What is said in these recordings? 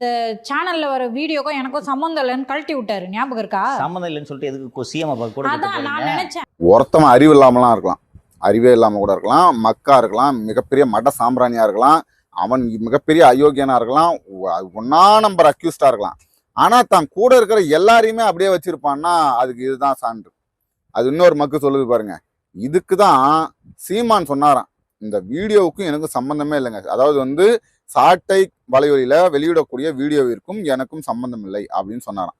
இந்த சேனல்ல வர வீடியோக்கும் எனக்கும் சம்மந்தம் இல்லைன்னு கழட்டி விட்டாரு. ஞாபகம் இருக்கா? சம்மந்தம் இல்லைன்னு சொல்லிட்டு எதுக்கு சிஎம் கூட அதான் நான்? நினைச்சேன். ஒருத்தவன் அறிவு இல்லாமலாம் இருக்கலாம். அறிவே இல்லாம கூட இருக்கலாம். மக்கா இருக்கலாம். மிகப்பெரிய மட சாம்பிராணியா இருக்கலாம். அவன் மிகப்பெரிய அயோக்கியனா இருக்கலாம். ஒ- ஒண்ணா நம்பர் அக்யூஸ்டா இருக்கலாம். ஆனா தான் கூட இருக்கிற எல்லாரையுமே அப்படியே வச்சிருப்பான்னா அதுக்கு இதுதான் சான்று. அது இன்னொரு மக்கு சொல்லுது பாருங்க. இதுக்கு தான் சீமான் சொன்னாராம். இந்த வீடியோவுக்கும் எனக்கும் சம்பந்தமே இல்லைங்க. அதாவது வந்து சாட்டை வலையொலியில வெளியிடக்கூடிய வீடியோவிற்கும் எனக்கும் சம்பந்தம் இல்லை அப்படின்னு சொன்னாராம்.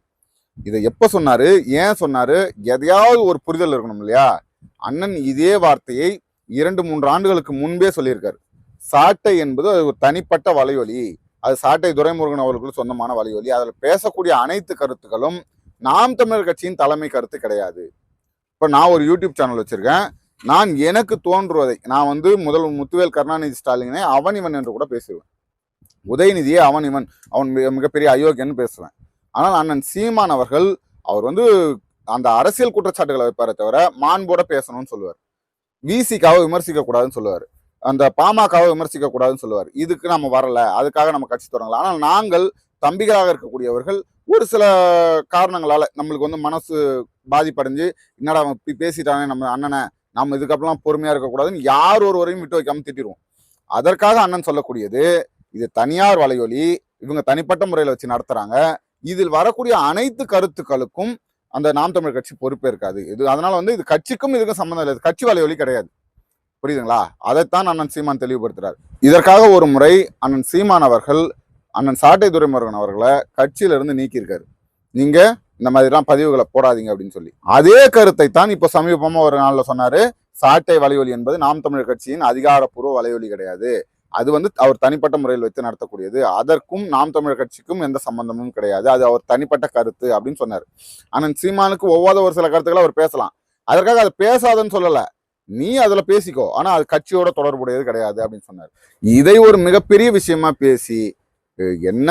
இதை எப்போ சொன்னாரு? ஏன் சொன்னாரு? எதையாவது ஒரு புரிதல் இருக்கணும் இல்லையா? அண்ணன் இதே வார்த்தையை இரண்டு மூன்று ஆண்டுகளுக்கு முன்பே சொல்லியிருக்காரு. சாட்டை என்பது அது ஒரு தனிப்பட்ட வலையொலி. அது சாட்டை துரைமுருகன் அவர்களுக்கு சொந்தமான வலையொலி. அதில் பேசக்கூடிய அனைத்து கருத்துக்களும் நாம் தமிழர் கட்சியின் தலைமை கருத்து கிடையாது. இப்போ நான் ஒரு யூடியூப் சேனல் வச்சிருக்கேன். நான் எனக்கு தோன்றுவதை நான் வந்து முதல் முத்துவேல் கருணாநிதி ஸ்டாலினை அவன் இவன் என்று கூட பேசுவேன் உதயநிதியே அவன் இவன் அவன் மிக- மிகப்பெரிய அயோக்கியன்னு பேசுவேன். ஆனால் அண்ணன் சீமான் அவர்கள் அவர் வந்து அந்த அரசியல் குற்றச்சாட்டுகளை வைப்பாரே தவிர மாண்போட பேசணும்னு சொல்லுவார். விசிக்காவை விமர்சிக்க கூடாதுன்னு சொல்லுவார். அந்த பாமகவை விமர்சிக்க கூடாதுன்னு சொல்லுவார். இதுக்கு நம்ம வரல அதுக்காக நம்ம கட்சி தொடங்கலாம் ஆனால் நாங்கள் தம்பிகளாக இருக்கக்கூடியவர்கள் ஒரு சில காரணங்களால நம்மளுக்கு வந்து மனசு பாதிப்படைஞ்சு என்னடா அவன் இப்படி பேசிட்டானே நம்ம அண்ணனை நம்ம இதுக்கப்புறம் பொறுமையா இருக்கக்கூடாதுன்னு யார் ஒருவரையும் விட்டு வைக்காம திட்டிடுவோம் அதற்காக அண்ணன் சொல்லக்கூடியது இது தனியார் வலையொலி இவங்க தனிப்பட்ட முறையில் வச்சு நடத்துகிறாங்க இதில் வரக்கூடிய அனைத்து கருத்துக்களுக்கும் அந்த நாம் தமிழ் கட்சி பொறுப்பேற்காது இது அதனால் வந்து இது கட்சிக்கும் இதுக்கும் சம்மந்தம் இல்லை. கட்சி வலையொலி கிடையாது. புரியுதுங்களா? அதைத்தான் அண்ணன் சீமான் தெளிவுபடுத்துகிறார் இதற்காக ஒரு முறை அண்ணன் சீமான் அவர்கள் அண்ணன் சாட்டை துரைமுருகன் அவர்களை கட்சியிலிருந்து நீக்கியிருக்காரு. நீங்கள் இந்த மாதிரிலாம் பதிவுகளை போடாதீங்க அப்படின்னு சொல்லி. அதே கருத்தை தான் இப்போ சமீபமாக ஒரு நாளில் சொன்னார். சாட்டை வலையொலி என்பது நாம் தமிழர் கட்சியின் அதிகாரப்பூர்வ வலையொலி கிடையாது. அது வந்து அவர் தனிப்பட்ட முறையில் வைத்து நடத்தக்கூடியது. அதற்கும் நாம் தமிழர் கட்சிக்கும் எந்த சம்பந்தமும் கிடையாது. அது அவர் தனிப்பட்ட கருத்து அப்படின்னு சொன்னார். ஆனால் சீமானுக்கு ஒவ்வாத ஒரு சில கருத்துக்களை அவர் பேசலாம். அதற்காக அதை பேசாதன்னு சொல்லலை. நீ அதில் பேசிக்கோ. ஆனால் அது கட்சியோட தொடர்புடையது கிடையாது அப்படின்னு சொன்னார். இதை ஒரு மிகப்பெரிய விஷயமா பேசி என்ன